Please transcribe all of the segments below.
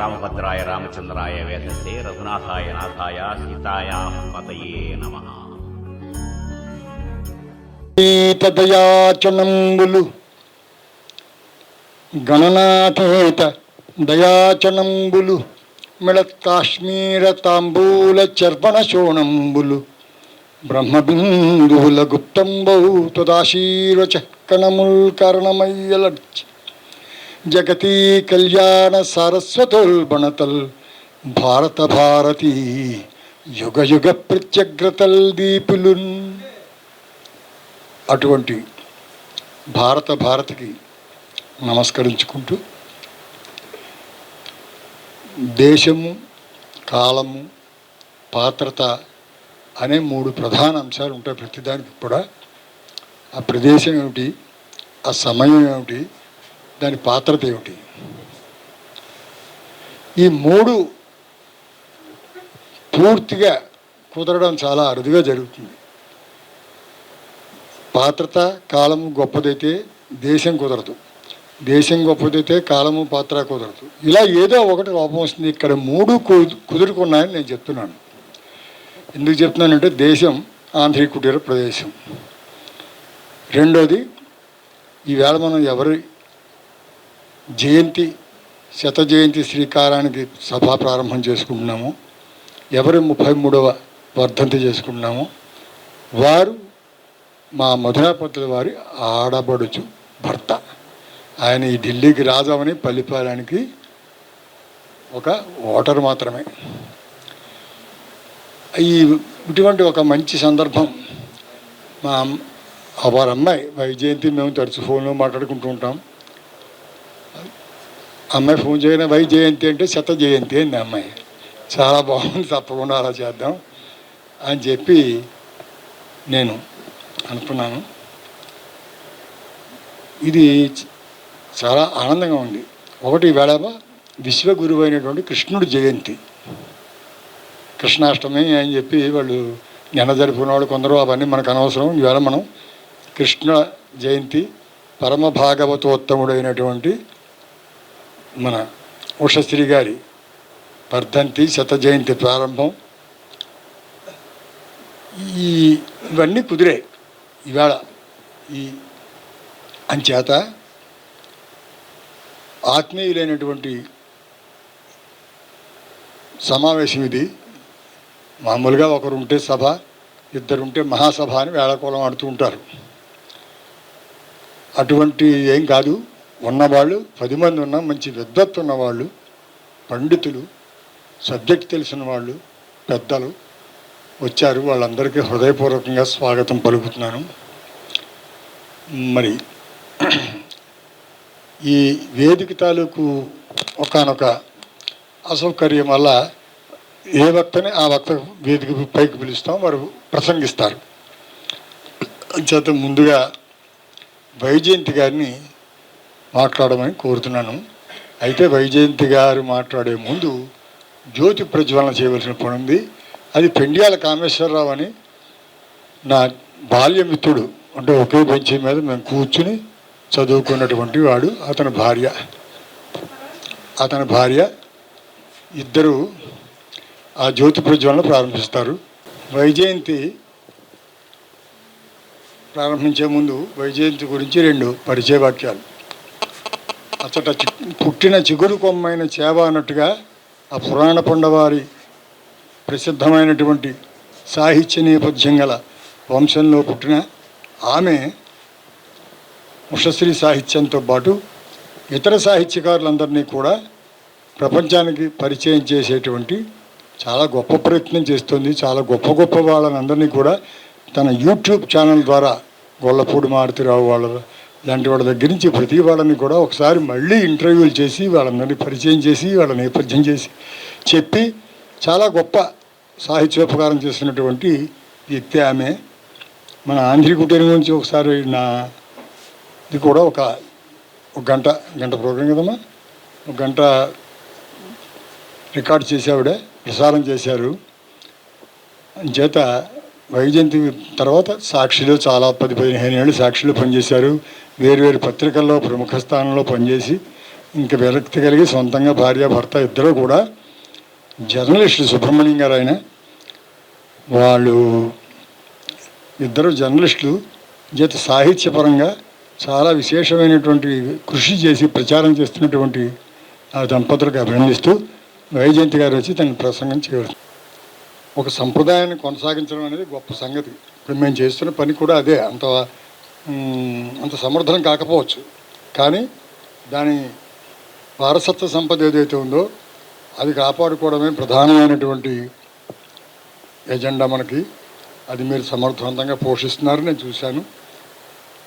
రామభద్రాయ రామచంద్రాయ వేదసే రఘునాథాయ నాథాయ సీతాయ పతయే నమ. దయాచనంబులు గణనాథేత దయాచనంబులు మిళత్ కాశ్మీర తాంబూల చర్పణ శోణంబులు బ్రహ్మబిందువుల గుప్తంబౌ తదాశీర్వచ కణముల్ కరణమయ్యలర్చి జగతీ కళ్యాణ సారస్వతోల్బణతల్ భారత భారతీ యుగ యుగ ప్రత్యగ్రతల్ దీపులున్. అటువంటి భారత భారతికి నమస్కరించుకుంటూ దేశము కాలము పాత్రత అనే మూడు ప్రధాన అంశాలు ఉంటాయి ప్రతిదానికి కూడా. ఆ ప్రదేశం ఏమిటి? ఆ సమయం ఏమిటి? దాని పాత్ర ఏమిటి? ఈ మూడు పూర్తిగా కుదరడం చాలా అరుదుగా జరుగుతుంది. పాత్రత కాలము గొప్పదైతే దేశం కుదరదు. దేశం గొప్పదైతే కాలము పాత్ర కుదరదు. ఇలా ఏదో ఒకటి లోపం వస్తుంది. ఇక్కడ మూడు కుదురుకున్నాయని నేను చెప్తున్నాను. ఎందుకు చెప్తున్నానంటే దేశం ఆంధ్రీ కుటీర ప్రదేశం. రెండోది ఈవేళ మనం ఎవరి జయంతి శత జయంతి శ్రీకారానికి సభా ప్రారంభం చేసుకుంటున్నాము. ఎవరి ముప్పై మూడవ వర్ధంతి చేసుకుంటున్నాము వారు మా మధురాపతుల వారి ఆడబడుచు భర్త. ఆయన ఈ ఢిల్లీకి రాజామని పల్లిపాలనికి ఒక ఓటర్ మాత్రమే. ఈ ఇటువంటి ఒక మంచి సందర్భం మా అమ్- వారి అమ్మాయి వైజయంతి మేము తరచు ఫోన్లో మాట్లాడుకుంటూ ఉంటాం. అమ్మాయి ఫోన్ చేయడం వై జయంతి అంటే శత జయంతి అండి అమ్మాయి. చాలా బాగుంది తప్పకుండా అలా చేద్దాం అని చెప్పి నేను అనుకున్నాను. ఇది చాలా ఆనందంగా ఉంది. ఒకటి ఈవేళ విశ్వగురువు అయినటువంటి కృష్ణుడు జయంతి. కృష్ణాష్టమి అని చెప్పి వాళ్ళు నిన్న జరుపుకున్న వాళ్ళు కొందరు అవన్నీ మనకు అనవసరం. ఈవేళ మనం కృష్ణ జయంతి పరమ భాగవతోత్తముడైనటువంటి మన ఉషశ్రీ గారి వర్ధంతి శత జయంతి ప్రారంభం. ఈ ఇవన్నీ కుదిరాయి ఇవాళ ఈ అంచేత ఆత్మీయులైనటువంటి సమావేశం ఇది. మామూలుగా ఒకరు ఉంటే సభ ఇద్దరు ఉంటే మహాసభ అని వేళకోళం ఆడుతూ ఉంటారు. అటువంటి ఏం కాదు. ఉన్నవాళ్ళు పది మంది ఉన్న మంచి విద్వత్తు ఉన్నవాళ్ళు పండితులు సబ్జెక్ట్ తెలిసిన వాళ్ళు పెద్దలు వచ్చారు. వాళ్ళందరికీ హృదయపూర్వకంగా స్వాగతం పలుకుతున్నాను. మరి ఈ వేదిక తాలూకు ఒకనొక అసౌకర్యం వల్ల ఏ వక్తని ఆ వక్త వేదిక పైకి పిలుస్తాం వారు ప్రసంగిస్తారు. చేత ముందుగా వైజయంతి గారిని మాట్లాడమని కోరుతున్నాను. అయితే వైజయంతి గారు మాట్లాడే ముందు జ్యోతి ప్రజ్వలన చేయవలసిన పని ఉంది అది పెండియాల కామేశ్వరరావు అని నా బాల్యమిత్రుడు అంటే ఒకే బెంచి మీద మేము కూర్చుని చదువుకున్నటువంటి వాడు అతని భార్య. అతని భార్య ఇద్దరు ఆ జ్యోతి ప్రజ్వలన ప్రారంభిస్తారు. వైజయంతి ప్రారంభించే ముందు వైజయంతి గురించి రెండు పరిచయ వాక్యాలు అచ్చట చి- పుట్టిన చిగురు కొమ్మైన చేవ అన్నట్టుగా ఆ పురాణ పండవారి ప్రసిద్ధమైనటువంటి సాహిత్య నేపథ్యం గల వంశంలో పుట్టిన ఆమె ఉషశ్రీ సాహిత్యంతో పాటు ఇతర సాహిత్యకారులందరినీ కూడా ప్రపంచానికి పరిచయం చేసేటువంటి చాలా గొప్ప ప్రయత్నం చేస్తుంది. చాలా గొప్ప గొప్ప వాళ్ళని అందరినీ కూడా తన యూట్యూబ్ ఛానల్ ద్వారా గొల్లపూడి మారుతిరావు వాళ్ళ లాంటి వాళ్ళ దగ్గర నుంచి ప్రతి వాళ్ళని కూడా ఒకసారి మళ్ళీ ఇంటర్వ్యూలు చేసి వాళ్ళందరినీ పరిచయం చేసి వాళ్ళ నేపథ్యం చేసి చెప్పి చాలా గొప్ప సాహిత్యోపకారం చేసినటువంటి వ్యక్తి ఆమె. మన ఆంధ్రీ కుటీరం గురించి ఒకసారి నా ఇది కూడా ఒక ఒక గంట గంట ప్రోగ్రాం కదమ్మా? ఒక గంట రికార్డ్ చేసావిడ ప్రసారం చేశారు. చేత వైజయంతి తర్వాత సాక్షిలో చాలా పది పదిహేను ఏళ్ళు సాక్షిలో పనిచేశారు. వేరు వేరు పత్రికల్లో ప్రముఖ స్థానంలో పనిచేసి ఇంక విరక్తి కలిగి సొంతంగా భార్య భర్త ఇద్దరు కూడా జర్నలిస్టులు సుబ్రహ్మణ్యం గారు ఆయన వాళ్ళు ఇద్దరు జర్నలిస్టులు జత సాహిత్యపరంగా చాలా విశేషమైనటువంటి కృషి చేసి ప్రచారం చేస్తున్నటువంటి ఆ దంపతులకు అభినందిస్తూ వైజయంతి గారు వచ్చి తన ప్రసంగం చేయవచ్చు ఒక సంప్రదాయాన్ని కొనసాగించడం అనేది గొప్ప సంగతి. ఇప్పుడు మేము చేస్తున్న పని కూడా అదే. అంత అంత సమర్థనం కాకపోవచ్చు. కానీ దాని వారసత్వ సంపద ఏదైతే ఉందో అది కాపాడుకోవడమే ప్రధానమైనటువంటి ఎజెండా మనకి. అది మీరు సమర్థవంతంగా పోషిస్తున్నారు నేను చూశాను.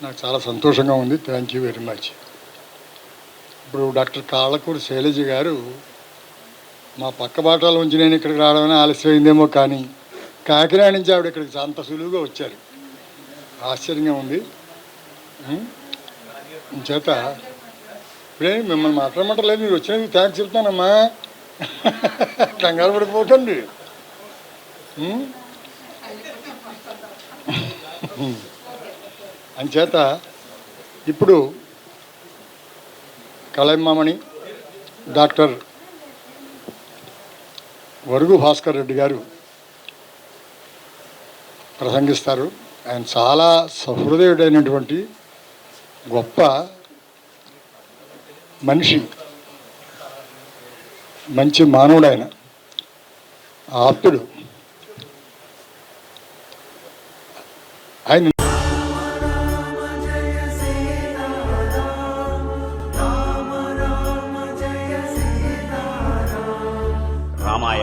నాకు చాలా సంతోషంగా ఉంది. థ్యాంక్ యూ వెరీ మచ్ ఇప్పుడు డాక్టర్ కాళ్ళకూరి శైలజ గారు మా పక్క బాటలో ఉంచి నేను ఇక్కడికి రావడమే ఆలస్యమైందేమో కానీ కాకినాడ నుంచి ఆవిడ ఇక్కడికి అంత సులువుగా వచ్చారు. ఆశ్చర్యంగా ఉంది. చేత ఇప్పుడే మిమ్మల్ని మాట్లాడమంటలేదు. మీరు వచ్చినందుకు థ్యాంక్స్ చెప్తానమ్మా. కంగారు పడిపోకండి. అంచేత ఇప్పుడు కళమ్మామణి డాక్టర్ వరుగు భాస్కర్ రెడ్డి గారు ప్రసంగిస్తారు. ఆయన చాలా సహృదయుడైనటువంటి గొప్ప మనిషి. మంచి మానవుడు ఆయన. ఆప్తుడు.